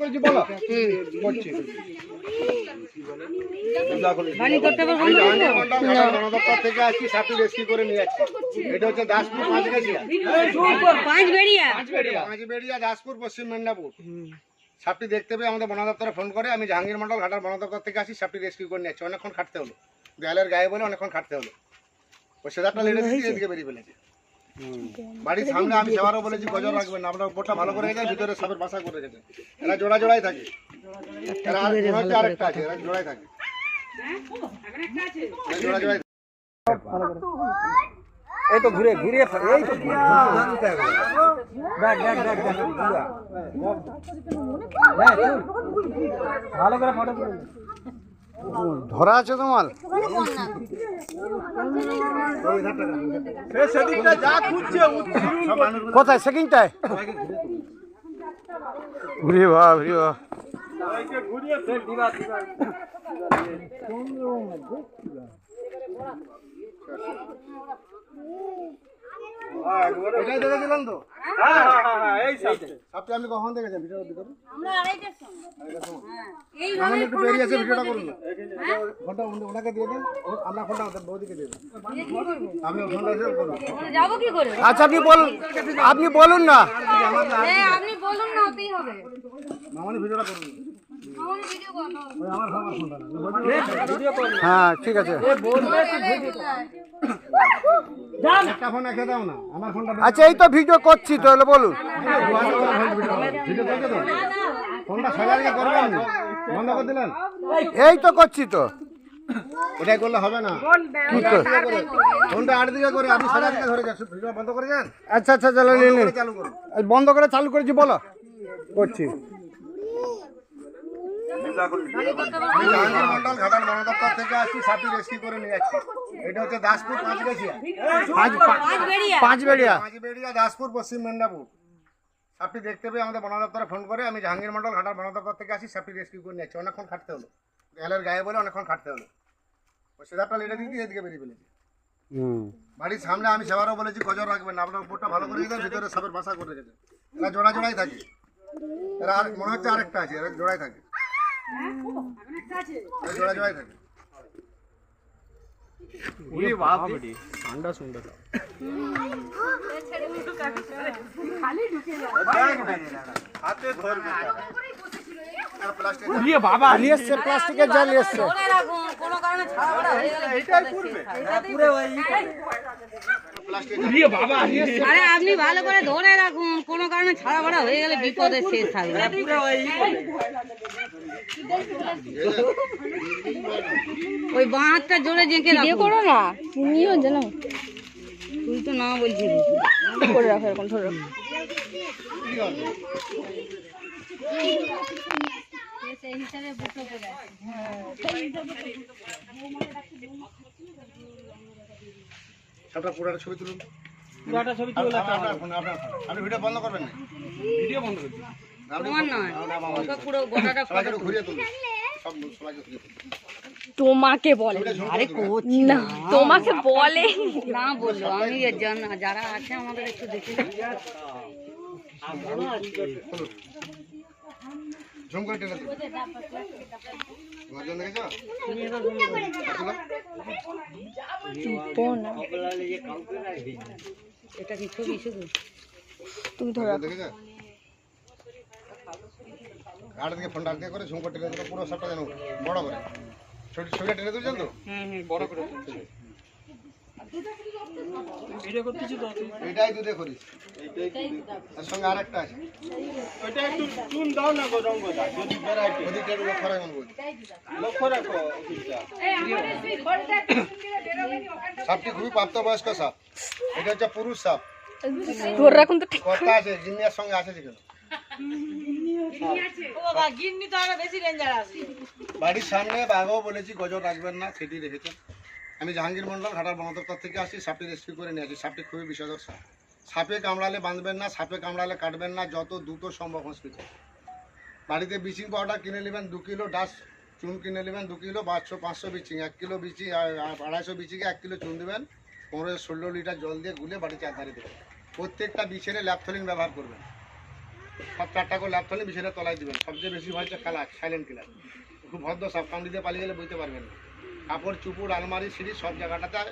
করেছি বলো। করছি থেকে আসছি রেস্কিউ করে নিয়ে যাচ্ছি। এটা হচ্ছে দাসপুর পাঁচ গেছিয়া পাঁচ বেরিয়া। পাঁচ বেড়িয়া দাসপুর পশ্চিম মেদিনীপুর। সাপটি দেখতে পেয়ে আমাদের বন দপ্তরে ফোন করে আমি জাহাঙ্গীর মন্ডল ঘাটাল বন দপ্তর থেকে আসি সাপটি রেস্কিউ করে নিয়ে অনেকক্ষণ খাটতে হলো। দেয়ালের গায়ে বলে অনেকক্ষণ খাটতে হলো। ওই সেদারটা লেড়ে এদিকে বেরিয়ে ফেলেছে। বাড়ির সামনে আমি সেবারও বলেছি গজর রাখবেন না। আপনার উপরটা ভালো করে গেছে ভিতরে সাপের বাসা করে গেছে। এরা জোড়া জোড়াই থাকে। এরা আরেকটা আছে এরা জোড়াই থাকে। জোড়া জোড়াই এই তো ঘুরে ঘুরে এই তো দেখ দেখ দেখ দেখ ভালো করে ফটো তুলে ধরা আছে তোমার? কোথায়? সেকিংটায়? ঘুরিয়ে বা ঘুরিয়ে বা এটাই দেখেছিলেন তো। সাপটা আপনি কখন দেখেছেন ভিডিওটা দিতে আমরা আড়াইটার সময়। এই এখন একটু বেরিয়ে আছে ভিডিওটা করুন। উনি- ওনাকে দিয়ে দেন। আপনার ফোনটা বৌদিকে দিয়ে দেন। দিয়ে করুন যাব কি করে? আচ্ছা আপনি বলুন আপনি বলুন না। হ্যাঁ আপনি বলুন না ওতেই হবে। মামনি ভিডিওটা করুন। আমার ভিডিও করো আমার আমার ফোনটা না। হ্যাঁ ঠিক আছে। একটা ফোন রেখে দাও না আমার ফোনটা আচ্ছা এই তো ভিডিও করছি তো এলো বলুন ভিডিও ফোনটা সোজা দিকে বন্ধ করে দিলেন এই তো করছি তো ওটাই করলে হবে না ফোনটা আট দিকে করে আপনি সোজা দিকে ধরে যান ভিডিও বন্ধ করে যান আচ্ছা আচ্ছা চালু নিন বন্ধ করে চালু করেছি বলো করছি জাহাঙ্গীর মন্ডল ঘাটাল বন দপ্তর থেকে আসছি সাপটি রেস্কিউ করে নিয়ে যাচ্ছি। এটা হচ্ছে দাসপুর পাঁচ গেছিয়া পাঁচ বেড়িয়া পাঁচ বেড়িয়া দাসপুর পশ্চিম মেদিনীপুর। সাপটি দেখতে পেয়ে আমাদের বন দপ্তরে ফোন করে আমি জাহাঙ্গীর মন্ডল ঘাটাল বন দপ্তর থেকে আসি সাপটি রেস্কিউ করে নিয়ে যাচ্ছি। অনেকক্ষণ খাটতে হলো। দেয়ালের গায়ে বলে অনেকক্ষণ খাটতে হলো। ওই সেদারটা লেটে দিতে এদিকে বেরিয়ে ফেলেছি। বাড়ির সামনে আমি সেবারও বলেছি গজর রাখবেন না। আপনার উপরটা ভালো করে দিতেন ভিতরে সাপের বাসা করে রেখেছে এরা জোড়া জোড়াই থাকে। এরা আর মনে হচ্ছে আরেকটা আছে এরা জোড়াই থাকে। থাকে আর প্লাস্টিক বাবা নিয়ে এসছে প্লাস্টিকের জাল এসছে। রাখুন কোনো ছাড়া বড়া হয়ে গেলে বিপদে শেষ হবে। পুরো ওই প্লাস্টিক বাবা আরে আপনি ভালো করে ধরে রাখুন কোনো কারণে ছাড়া বড়া হয়ে গেলে বিপদে শেষ থাকবে। পুরো ওই ওই বাঁ হাতটা জোরে জেঁকে রাখো। করো না? তুমিও জানো। তুই তো না বলছিস। করে রাখো এরকম ধরে। রাখো ছবি তুলুন। পুরোটা ছবি তুলে আপনার আপনার ফোন আপনি ভিডিও বন্ধ করবেন না। ভিডিও বন্ধ করে তোমাকে বলে। আরে না। তোমাকে বলে। না বলল। আমি যারা আছে আমাদের একটু দেখে এটা কি ছবি শুধু? তুমি ধরো। দেখেছ? আট দিকে ফোনটা দিকে করে ঝুম করে টেনে তুলো পুরো সবটা যেন বড় করে ছবিটা টেনে তুলছেন তো হুম হুম বড় করে এটাই দুধে করিস তার সঙ্গে আরেকটা আছে ওইটা একটু চুন দাও না গো রঙ্গ দা যদি ভ্যারাইটি ওদিকটা লক্ষ্য রাখুন লক্ষ্য রাখো সাপটি খুবই প্রাপ্তবয়স্ক সাপ এটা হচ্ছে পুরুষ সাপ ধরে রাখুন তো ঠিক কর্তা আছে জিনিয়ার সঙ্গে আছে যেগুলো বাড়ির সামনে বলেছি রাখবেন না সেটি আমি জাহাঙ্গীর মন্ডল ঘাটার বন দপ্তর থেকে আসি, সাপটি রেস্কিউ করে নিয়ে আসি। সাপটি খুবই বিষধর সাপ। সাপে কামড়ালে বাঁধবেন না, সাপে কামড়ালে কাটবেন না, যত দ্রুত সম্ভব হসপিটাল বাড়িতে ব্লিচিং পাউডার কিনে নেবেন, দু কিলো ডাস চুন কিনে নেবেন, দু কিলো পাঁচশো পাঁচশো বিচিং এক কিলো বিচিং আড়াইশো বিচিংয়ে এক কিলো চুন দেবেন, পনেরো ষোলো লিটার জল দিয়ে গুলে বাড়ি চারধারে দেবেন। প্রত্যেকটা বিছেরে ল্যাপথলিন ব্যবহার করবেন। সব চারটা করে ল্যাপ থাকলে বিছানা তলায় দিবেন। সবচেয়ে বেশি ভয় হচ্ছে কালার সাইলেন্ট কিলার খুব ভদ্র সাপ কামড়ি দিয়ে পালিয়ে গেলে বুঝতে পারবেন। না কাপড় চুপুর আলমারি সিঁড়ি সব জায়গাটাতে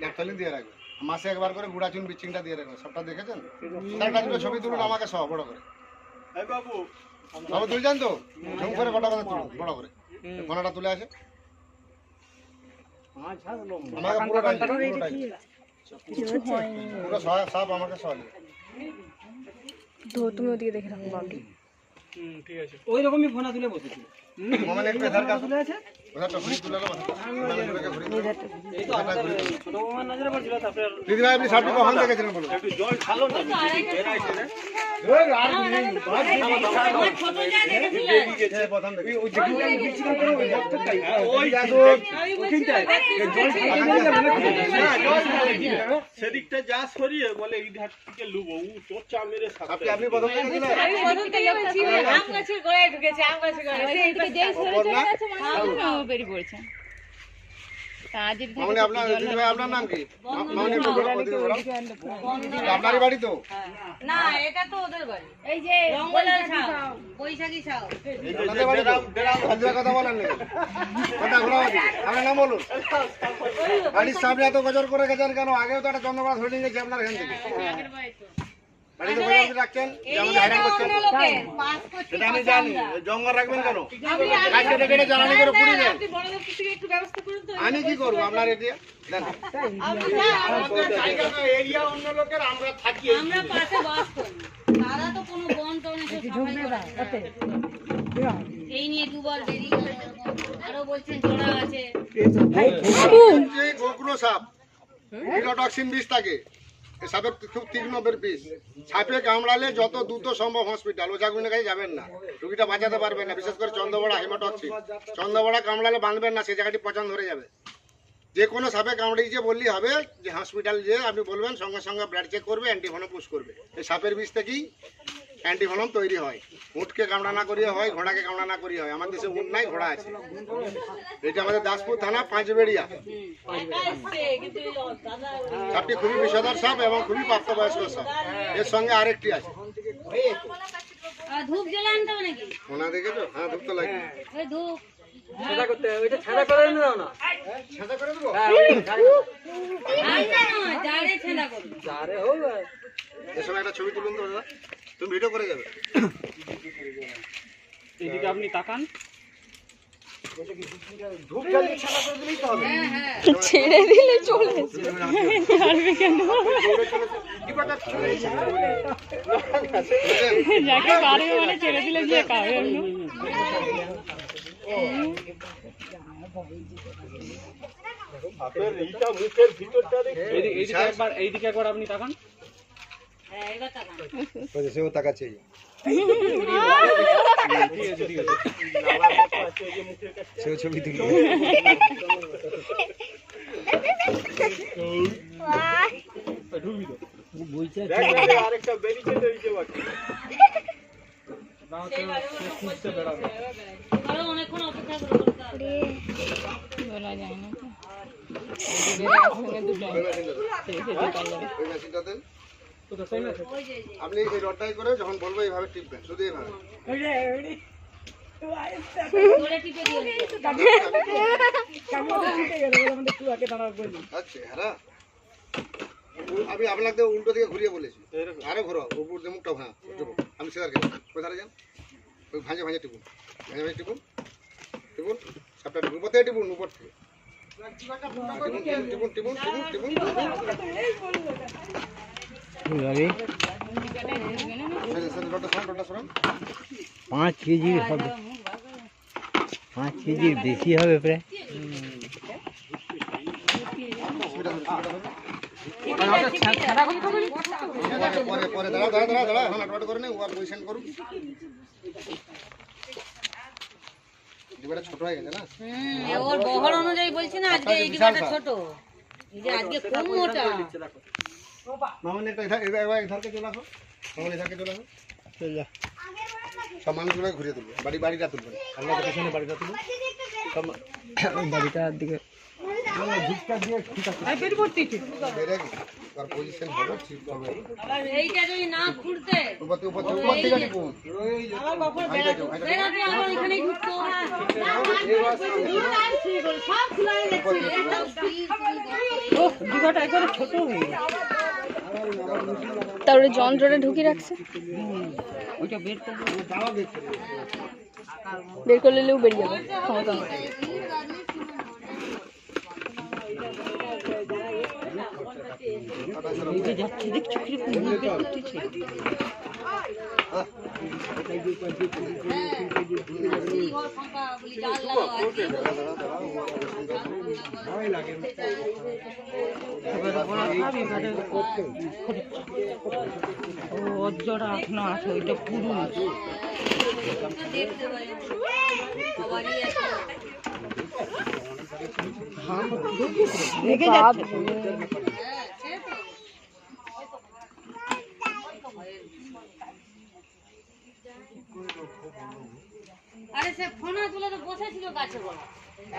ল্যাপ থালি দিয়ে রাখবেন। মাসে একবার করে গুড়া চুন বিচিংটা দিয়ে রাখবেন। সবটা দেখেছেন? তার কাছে ছবি তুলুন আমাকে সহ বড় করে। এই বাবু। বাবু তুলছেন তো? ঝুম করে বড় করে তুলুন বড় করে। ফোনাটা তুলে আসে। আমাকে পুরোটাই পুরো সব- সব আমাকে সহ। তো তুমি ওদিকে দেখে রাখো বাবলি ওই রকমই ফোনা তুলে বসেছি। মোবাইলে একটু এধার কাজ তুলে নেব দিদি ভাই আপনি সাপটি কখন দেখেছিলেন বলুন জল ঢালো না প্রথম দেখি। ওই সেদিকটা যা সরিয়ে বলে এই ধার থেকে লুবো। উ তোর চা মেরে আপনি আপনি প্রথম দেখেছিলেন? আমি প্রথম থেকে বলছি, আম গাছের গোড়ায় ঢুকেছে, আম গাছের গোড়ায়। সেইদিকে যেই সরে চলে গেছে, মনে হয় ও বেরিয়ে পড়েছে। আপনার দিদি ভাই আপনার নাম কি। আপনারই বাড়ি তো? না, এটা তো ওদের বাড়ি। এই যে বৈশাখী সাউ। কথা বলেন আপনার নাম বাড়ির সামনে এত গজর করে গেছেন কেন? আগেও তো একটা চন্দ্রপাড়া ধরে গেছে আপনার এখান থেকে। আমি কি করব আপনার এরিয়া অন্য লোকের আমরা থাকি আমরা পাশে বাস করি। তারা তো কোনো বন টন এসে সাফাই করে না। এই নিয়ে দুবার বেরিয়ে আরও বলছেন জোড়া আছে। সাপ বিষ থাকে। সাপের খুব তীক্ষ্ণ বিষ সাপে কামড়ালে যত দ্রুত সম্ভব হসপিটাল ওঝাগুনের কাছে যাবেন না। রুগীটা বাঁচাতে পারবেন না, বিশেষ করে চন্দ্রবড়া হিমোটক্সিন চন্দ্রবড়া কামড়ালে বাঁধবেন না সেই জায়গাটি পচন ধরে যাবে। যে কোনো সাপে কামড়িয়েছে বললেই হবে যে হসপিটাল যে, আপনি বলবেন সঙ্গে সঙ্গে ব্লাড চেক করবে অ্যান্টিভেনম পুশ করবে। এই সাপের বিষ থেকেই অ্যান্টিভেনম তৈরি হয়। উঁটকে কামড়া না করিয়ে হয় ঘোড়াকে কামড়া না করিয়ে হয়। আমাদের দেশে উঁট নাই ঘোড়া আছে। এটা আমাদের দাসপুর থানা পাঁচবেড়িয়া। সাপটি খুবই বিষধর সাপ এবং খুবই প্রাপ্তবয়স্ক সাপ। এর সঙ্গে আরেকটি আছে। ধূপ জ্বলে আনতে নাকি? ওনা দেখেছ? হ্যাঁ ধূপ তো ওই ধূপ। করতে ওইটা ছেঁড়া করে এনে দাও না। সাদা করে দেবো? হ্যাঁ, জারে করবে। হোক। একটা ছবি তুলুন তো দাদা। তুমি ভিডিও করে যাবে। এদিকে আপনি তাকান। ছাড়া করে দিলেই তো হবে হ্যাঁ হ্যাঁ ছেড়ে দিলে চলে কেন? যাকে পারবে মানে ছেড়ে দিলে যে খাবে। আপনার এইটা মুখের ভিতরটা দেখে এইদিকে এইদিকে একবার আপনি তাকান। সেও তাকাচ্ছে ঠিক আছে ঠিক আছে সেও ছবি তুলি ঢুকবি তো দেখ দেখ, আরেকটা বেরিয়েছে তো বাকি অনেকক্ষণ অপেক্ষা করতে হবে বলা যায় না আপনি এই রডটাই করে যখন বলব এইভাবে টিপবেন শুধু এইভাবে আমি আপনাকে উল্টো দিকে ঘুরিয়ে বলেছি। আরও ঘুরো উপর দিয়ে মুখটা টিপুন আমি সেদার গেলাম। কোথায় যান? ওই ভাঁজে ভাঁজে টিপুন ভাঁজে ভাঁজে টিপুন টিপুন সবটা টিপুন, উপর থেকে টিপুন, উপর থেকে। টিপুন টিপুন টিপুন টিপুন টিপুন রডটা সরান পাঁচ কেজির হবে। পাঁচ কেজির বেশি হবে প্রায়। পরে দাঁড়া করে নে ওয়ার করুন ডিবাটা ছোট হয়ে গেছে না ওর বহর অনুযায়ী আজকে এই আজকে খুব মোটা? মামনি একটা এবার এবার এধারকে চলে আসো মামনি চলে আসো সব মানুষগুলো ঘুরিয়ে তুলবে বাড়ি বাড়িটা তুলবে আমরা পেছনে বাড়িটা তুলবো সব বাড়িটার দিকে খোলা হয়ে যাচ্ছে তারপরে যন্ত্রটা ঢুকিয়ে রাখছে। বের করে নিলেও বেরিয়ে যাবে। ক্ষমতা নেই। এই ফাঁকা বলি আছে পাই সবারই আছে বাপ, হ্যাঁ সে তো আরে সে ফোনা তুলে তো বসেছিল গাছে বলা।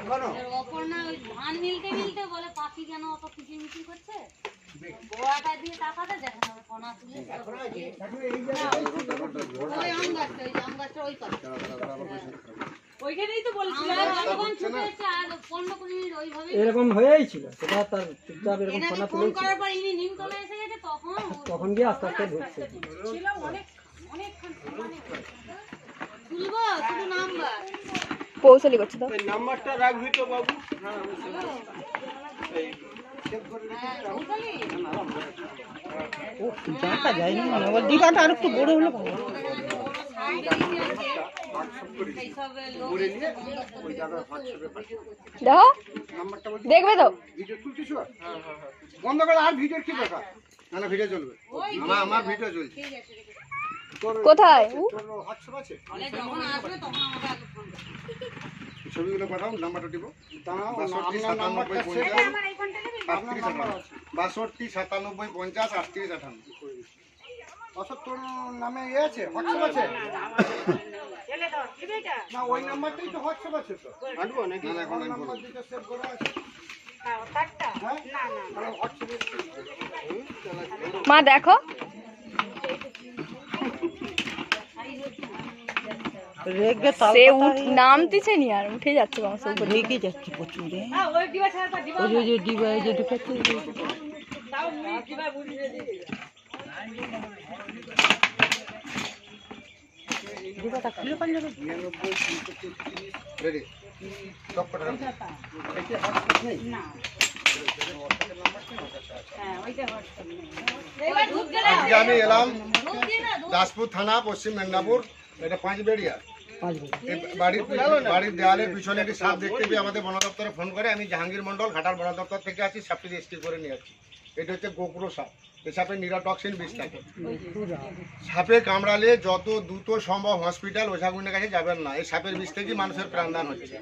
এবার অপর্ণা ওই ধান মিলতে মিলতে বলে পাখি কেন অত কিচিরমিচির করছে। গোয়াটা দিয়ে তাকাতে দেখে না ফোনা তুলে ওই আম গাছটা ওই আম গাছটা ওই পাশে। ওইখানেই তো বলছিলাম। যতক্ষণ ছুটে এসেছে আর পনেরো কুড়ি মিনিট ওইভাবেই এরকম হয়েই ছিল। সেটা তার চুপচাপ এরকম এনাকে ফোনা ফোন করার পর ইনি নিমতলা এসে গেছে তখন তখন গিয়ে আস্তে আস্তে ঢুকছে নাম্বার পৌঁছালি করছে তো। নাম্বারটা রাখবি তো বাবু। হ্যাঁ করে দেখো। দেখবে তো। ভিডিও তুলছিস বন্ধ করে আর ভিডিও কি দরকার? না না ভিডিও চলবে। আমার আমার ভিডিও চলছে। কোথায়? তোর হোয়াটসঅ্যাপ আছে? তাহলে যখন আসবে তখন আমাকে আগে ফোন করবে ছবিগুলো পাঠাও নাম্বারটা দিব। বাষট্টি সাতানব্বই পঞ্চাশ। আটত্রিশ আঠান্ন। অশোক তোর নামে ইয়ে আছে হোয়াটসঅ্যাপ আছে? না ওই নাম্বারটাই তো হোয়াটসঅ্যাপ আছে তো। আনব নাকি? না না এখন আমি বলব। সেভ করা আছে। হ্যাঁ তাহলে হোয়াটসঅ্যাপে মা দেখো। সে উঠ নামতেছে নি আর উঠে যাচ্ছে বাংশ উপরে ঢেকে যাচ্ছে। প্রচুর রেডি। সব কটা রাখো। এবার ঢুকছে না। আজকে আমি এলাম দাসপুর থানা পশ্চিম মেদিনীপুর এটা পাঁচ বেড়িয়া। বাড়ির বাড়ির দেওয়ালের পিছনে একটি সাপ দেখতে পেয়ে আমাদের বন দপ্তরে ফোন করে আমি জাহাঙ্গীর মন্ডল ঘাটার বন দপ্তর থেকে আছি সাপটি রেজিস্ট্রি করে নিয়ে যাচ্ছি। এটা হচ্ছে গোপুরো সাপ। এই সাপের নিরাটক্সিন বিষ থাকে। সাপে কামড়ালে যত দ্রুত সম্ভব হসপিটাল ওঝাগুনের কাছে যাবেন না। এই সাপের বিষ থেকেই মানুষের প্রাণদান হচ্ছে।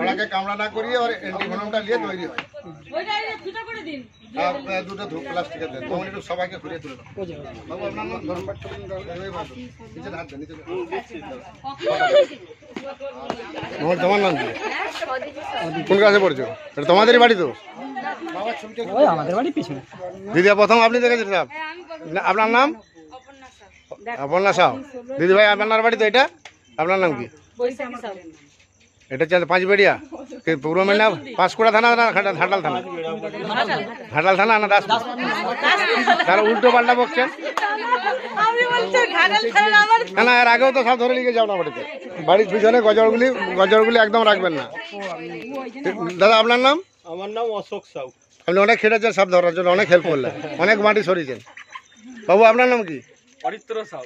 ওনাকে কামড়া না করিয়ে ওর অ্যান্টিভেনমটা নিয়ে তৈরি হয়। দুটো ধূপ প্লাস্টিকের দেন। তখন একটু সবাইকে ঘুরিয়ে তুলে বাবু আপনার নাম ধরুন এই বাবু। নিচে হাত দেন, নিচে দেন। আমার তোমার নাম কি কোন ক্লাসে পড়ছো? এটা তোমাদেরই বাড়ি তো? দিদি, প্রথম আপনি দেখেছেন আপনার নাম? অপর্ণা সাহ। দিদি ভাই, আপনার বাড়ি তো এটা? আপনার নাম কি? এটা পাঁচ বেড়িয়া পূর্ব মেদিনা পাঁশকুড়া থানা, না, ঘাটাল থানা? ঘাটাল থানা না দাস তারা উল্টো পাল্টা বকছেন। না না, এর আগেও তো সব ধরে নিয়ে যাও না বাড়িতে। বাড়ির পিছনে গজরগুলি গজরগুলি একদম রাখবেন না। দাদা, আপনার নাম? আমার নাম অশোক সাউ। আপনি অনেক খেটেছেন সব ধরার জন্য অনেক হেল্প করলেন। অনেক মাটি সরিয়েছেন। বাবু আপনার নাম কি? অরিত্র সাউ।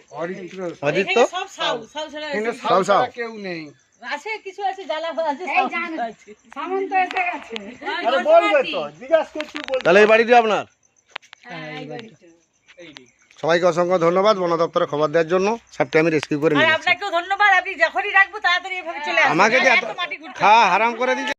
অজিত সাউ। সাউ কেউ নেই। আরে বলবে তো জিজ্ঞাসা করছি বল তাহলে এই বাড়িটি আপনার? সবাইকে অসংখ্য ধন্যবাদ বন দপ্তরে খবর দেওয়ার জন্য। সবটা আমি রেস্কিউ করে নিয়েছি। আপনাকেও ধন্যবাদ আপনি যখনই রাখব তাড়াতাড়ি এভাবে চলে আসবেন। আমাকে যে এত এত- মাটি ঘুরতে। খাওয়া হারাম করে দিয়েছে?